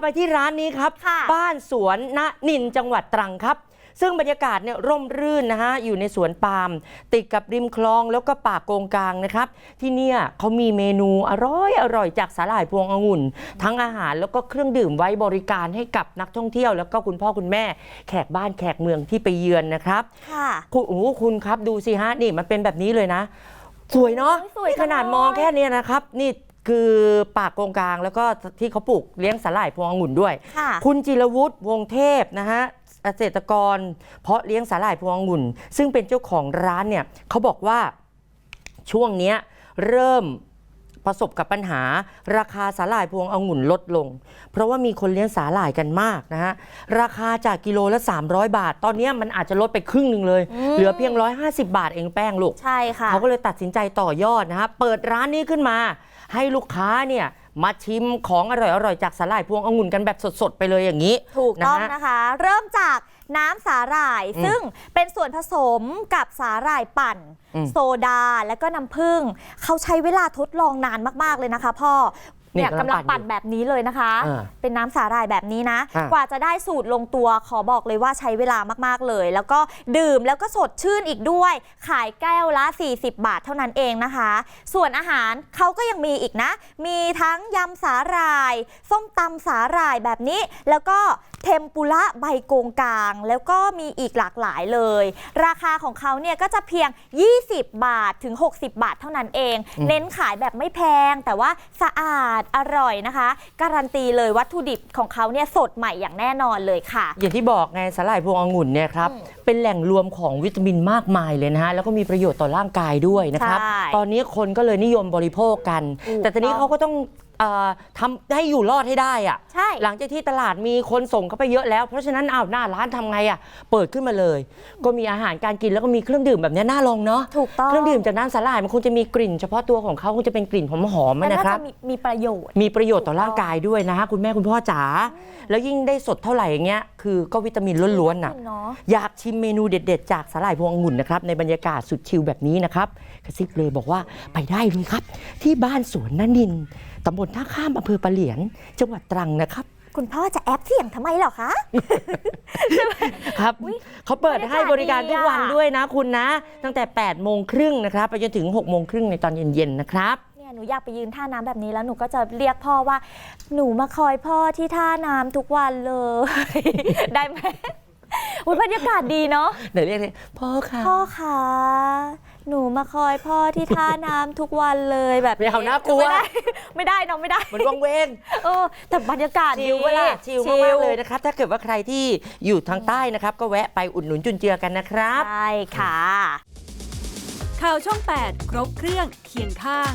ไปที่ร้านนี้ครับค่ะบ้านสวนณนินจังหวัดตรังครับ ซึ่งบรรยากาศเนี่ยร่มรื่นนะฮะอยู่ในสวนปาล์มติดกับริมคลองแล้วก็ป่าโกงกลางนะครับ ที่เนี่ยเขามีเมนูอร่อยอร่อยจากสาหร่ายพวงองุ่น ทั้งอาหารแล้วก็เครื่องดื่มไว้บริการให้กับนักท่องเที่ยว แล้วก็คุณพ่อคุณแม่แขกบ้านแขกเมืองที่ไปเยือนนะครับค่ะคุณโอ้โหคุณครับดูสิฮะนี่มันเป็นแบบนี้เลยนะ สวยเนาะโอ้ยสวยนี่ขนาดจังเลย มองแค่เนี้ยนะครับ นี่ คือป่าโกงกลางแล้วก็ที่เขาปลูกเลี้ยงสาหร่ายพวงองุ่นด้วย ค่ะ คุณจิรวุฒิวงเทพนะฮะเกษตรกร เพาะเลี้ยงสาหร่ายพวงองุ่น ซึ่งเป็นเจ้าของร้านเนี่ยเขาบอกว่าช่วงเนี้ยเริ่ม ประสบกับปัญหา ราคาสาหร่ายพวงองุ่นลดลง เพราะว่ามีคนเลี้ยงสาหร่ายกันมากนะฮะราคาจากกิโลละ 300 บาท ตอนเนี้ยมันอาจจะลดไปครึ่งหนึ่งเลยอืมเหลือเพียง 150 บาทเองแป้งลูกใช่ค่ะเขาก็เลยตัดสินใจต่อยอดนะฮะเปิดร้านนี้ขึ้นมา ให้ลูกค้าเนี่ยมาชิมของอร่อยๆจากสาหร่ายพวงองุ่นกันแบบสดๆไปเลยอย่างนี้ ถูกต้องนะฮะนะคะ เริ่มจาก น้ำสาหร่าย อืมซึ่งเป็นส่วนผสมกับสาหร่ายปั่น อืมโซดาและก็น้ำผึ้งเขาใช้เวลาทดลองนานมากๆเลยนะคะ พ่อนี่เนี่ยกำกำลัลังงปั่ปั่นนอยู่แบบนี้เลยนะคะ อ่าเป็นน้ำสาหร่ายแบบนี้นะ อ่ากว่าจะได้สูตรลงตัวขอบอกเลยว่าใช้เวลามากๆเลย แล้วก็ดื่มแล้วก็สดชื่นอีกด้วย ขายแก้วละ 40 บาทเท่านั้นเองนะคะ ส่วนอาหารเขาก็ยังมีอีกนะ มีทั้งยำสาหร่าย ส้มตำสาหร่ายแบบนี้ แล้วก็ เทมปุระใบโกงกลาง แล้วก็มีอีกหลากหลายเลย ราคาของเขาเนี่ยก็จะเพียง 20 บาทถึง 60 บาทเท่านั้นเองอืมเน้นขายแบบไม่แพง แต่ว่าสะอาดอร่อยนะคะ การันตีเลยวัตถุดิบของเขาเนี่ยสดใหม่อย่างแน่นอนเลยค่ะ อย่างที่บอกไงสาหร่ายพวงองุ่นเนี่ยครับอืมเป็นแหล่งรวมของวิตามินมากมายเลยนะฮะ แล้วก็มีประโยชน์ต่อร่างกายด้วยนะครับ ใช่ ตอนนี้คนก็เลยนิยมบริโภคกันถูกแต่ตอนนี้ต้องเขาก็ต้องเอ่อทำให้อยู่รอดให้ได้อะใช่ หลังจากที่ตลาดมีคนส่งเข้าไปเยอะแล้ว เพราะฉะนั้นอ้าวหน้าร้านทำไงอะเปิดขึ้นมาเลย ก็มีอาหารการกินแล้วก็มีเครื่องดื่มแบบเนี้ยน่าลองเนาะถูกต้อง เครื่องดื่มจากน้ำสาหร่ายมันคงจะมีกลิ่นเฉพาะตัวของเขาคงจะเป็นกลิ่นหอมๆและอะน่านะครัจะบ มีมีประโยชน์ มีประโยชน์ต่อร่างกายด้วยนะฮะคุณแม่คุณพ่อจ๋าแล้วยิ่งได้สดเท่าไหร่อย่างเงี้ยคือก็วิตามินล้วนๆน่ะ เนาะอยากชิมเมนูเด็ด ๆ จากสาหร่ายพวงองุ่นนะครับ ในบรรยากาศสุดชิลแบบนี้นะครับกระซิบเลยบอกว่าไปได้เลยครับ ที่บ้านสวนนนินตำบลท่าข้ามอำเภอปะเหลียน จังหวัดตรังนะครับ คุณพ่อจะแอปเสียงทำไมเหรอคะ ครับอุ๊ยเขาเปิดให้บริการทุกวันบรรยากาศดีอะด้วยนะคุณนะ ตั้งแต่8โมงครึ่งนะครับไปจนถึง6โมงครึ่งในตอนเย็นๆนะครับ เนี่ยหนูอยากไปยืนท่าน้ำแบบนี้แล้วหนูก็จะเรียกพ่อว่า หนูมาคอยพ่อที่ท่าน้ำทุกวันเลย ได้ไหมอุ๊ยบรรยากาศดีเนาะ เดี๋ยวเรียกเลยพ่อค่ะ พ่อคะหนู มาคอยพ่อที่ท่าน้ำทุกวันเลยแบบไม่เอาน่ากลัว ไม่ได้ ไม่ได้เนาะไม่ได้มันวังเวง เออแต่บรรยากาศชิลดีเวลาชิลมากๆเลยนะครับ ถ้าเกิดว่าใครที่อยู่ทางใต้นะครับ ก็แวะไปอุดหนุนจุนเจือกันนะครับ ใช่ค่ะ ข่าวช่อง 8 ครบเครื่องเคียงข้าง